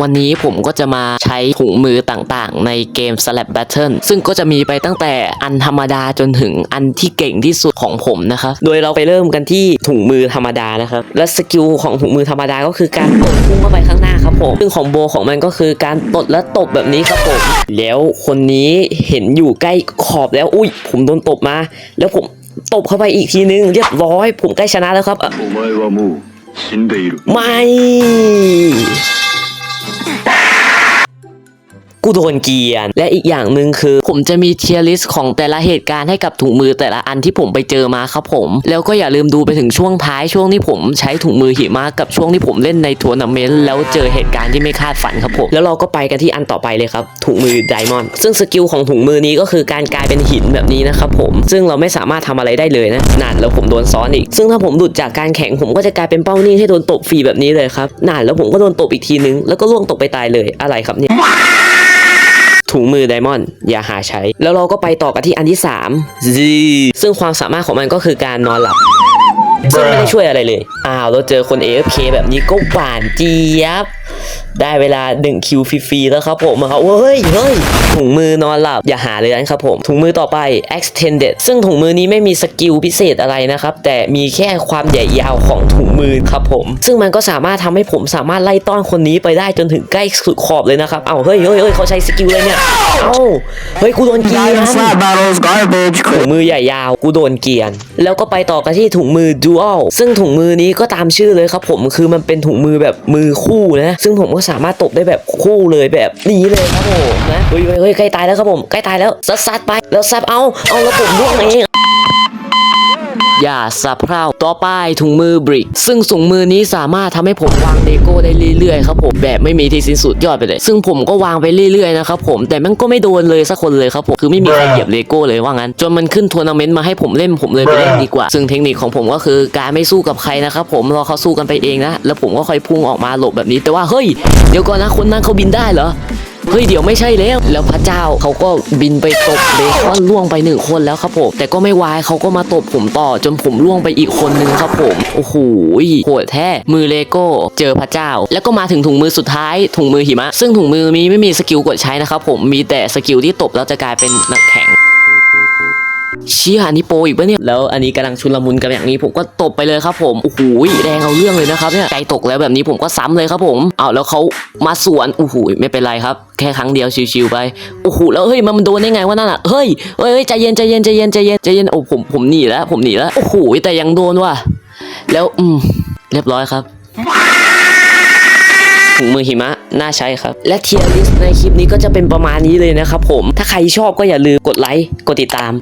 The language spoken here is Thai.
วันนี้ผมก็จะมาใช้ถุงมือต่างๆ ในเกม Slap Battle ซึ่งก็จะมีไปตั้งแต่อันธรรมดาจนถึงอันที่เก่งที่สุดของผมนะครับ โดยเราไปเริ่มกันที่ถุงมือธรรมดานะครับ และสกิลของถุงมือธรรมดาก็คือการกดพุ่งเข้าไปข้างหน้าครับผม ซึ่งของโบของมันก็คือการตดและตบแบบนี้ครับผม แล้วคนนี้เห็นอยู่ใกล้ขอบแล้ว อุ้ย ผมโดนตบมา แล้วผมตบเข้าไปอีกทีนึง เรียบร้อย ผมใกล้ชนะแล้วครับไม่ กูโดนเกียน และอีกอย่างหนึ่งคือ ผมจะมีเทียร์ลิสต์ของแต่ละเหตุการณ์ให้กับถุงมือแต่ละอันที่ผมไปเจอมาครับผม แล้วก็อย่าลืมดูไปถึงช่วงท้ายช่วงที่ผมใช้ถุงมือหิมะกับช่วงที่ผมเล่นในทัวร์นาเมนต์แล้วเจอเหตุการณ์ที่ไม่คาดฝันครับผม แล้วเราก็ไปกันที่อันต่อไปเลยครับถุงมือไดมอนด์ซึ่งสกิลของถุงมือนี้ก็คือการกลายเป็นหินแบบนี้นะครับผมซึ่งเราไม่สามารถทำอะไรได้เลยนะนานแล้วผมโดนซ้อนอีก ซึ่งถ้าผมหลุดจากการแข่งผมก็จะกลายเป็นเป้านิ่งให้โดนตบฟรีแบบนี้เลยครับนานแล้วผมก็โดนตบอีกทีนึงแล้วก็ล่วงตกไปตายเลยอะไรครับเนี่ย ถุงมือไดมอนด์อย่าหาใช้ แล้วเราก็ไปต่อกันที่อันที่3 Z ซึ่งความสามารถของมันก็คือการนอนหลับ ซึ่งไม่ได้ช่วยอะไรเลย อ้าวเราเจอคน AFK แบบนี้ก็หวานเจี๊ยบ ได้เวลา1คิวฟรีๆแล้วครับผมเอาเฮ้ยเฮ้ยถุงมือนอนหลับอย่าหาเลยนะครับผม ถุงมือต่อไป extended ซึ่งถุงมือนี้ไม่มีสกิลพิเศษอะไรนะครับ แต่มีแค่ความใหญ่ยาวของถุงมือครับผม ซึ่งมันก็สามารถทำให้ผมสามารถไล่ต้อนคนนี้ไปได้จนถึงใกล้สุดขอบเลยนะครับ เอาเฮ้ยเฮ้ยเฮ้ยเขาใช้สกิลเลยเนี่ย เอาเฮ้ยกูโดนเกลียน Flat battles garbage. ถุงมือใหญ่ยาวกูโดนเกรียน แล้วก็ไปต่อกันที่ถุงมือ dual ซึ่งถุงมือนี้ก็ตามชื่อเลยครับผมคือมันเป็นถุงมือแบบมือคู่นะ ซึ่งผมก็สามารถตบได้แบบคู่เลยแบบนี้เลยครับผมนะเฮ้ยเฮ้ยเฮ้ยใกล้ตายแล้วครับผมใกล้ตายแล้วซัดซัดไปแล้วซับเอาเอาแล้วผมล่วงเอง อย่าสะเพร่าต่อไปถุงมือบริก ซึ่งถุงมือนี้สามารถทำให้ผมวางเลโก้ได้เรื่อยๆครับผมแบบไม่มีที่สิ้นสุดยอดไปเลย ซึ่งผมก็วางไปเรื่อยๆนะครับผมแต่มันก็ไม่โดนเลยสักคนเลยครับผมคือไม่มีใครเหยียบเลโก้เลยว่างั้นจนมันขึ้นทัวร์นาเมนต์มาให้ผมเล่นผมเลยไปเล่นดีกว่า ซึ่งเทคนิคของผมก็คือการไม่สู้กับใครนะครับผมรอเขาสู้กันไปเองนะแล้วผมก็ค่อยพุ่งออกมาหลบแบบนี้ แต่ว่าเฮ้ยเดี๋ยวก่อนนะคนนั้นเขาบินได้เหรอ เฮ้ยเดี๋ยวไม่ใช่แล้ว แล้วพระเจ้าเขาก็บินไปตบเบคอนล่วงไปหนึ่งคนแล้วครับผม แต่ก็ไม่วายเขาก็มาตบผมต่อจนผมล่วงไปอีกคนนึงครับผม โอ้โหโหดแท้ มือเลโก้ เจอพระเจ้า แล้วก็มาถึงถุงมือสุดท้ายถุงมือหิมะ ซึ่งถุงมือมีไม่มีสกิลกดใช้นะครับผม มีแต่สกิลที่ตบแล้วจะกลายเป็นหนักแข็ง เชี่ยอันนี้โปรอีกปะเนี่ยแล้วอันนี้กำลังชุลมุนกันอย่างนี้ผมก็ตบไปเลยครับผมโอ้โหแรงเอาเรื่องเลยนะครับเนี่ยใจตกแล้วแบบนี้ผมก็ซ้ำเลยครับผมเอาแล้วเขามาสวนโอ้โหไม่เป็นไรครับ แค่ครั้งเดียวชิวๆไปโอ้โหแล้วเฮ้ยมันโดนได้ไงวะนั่นอะเฮ้ยเฮ้ยเฮ้ยใจเย็นใจเย็นใจเย็นใจเย็นใจเย็นโอ้ผมผมหนีแล้วผมหนีแล้วโอ้โหแต่ยังโดนว่ะแล้วอืมเรียบร้อยครับถุงมือหิมะน่าใช้ครับ และเทียร์ลิสในคลิปนี้ก็จะเป็นประมาณนี้เลยนะครับผมถ้าใครชอบก็อย่าลืมกดไลค์กดติดตาม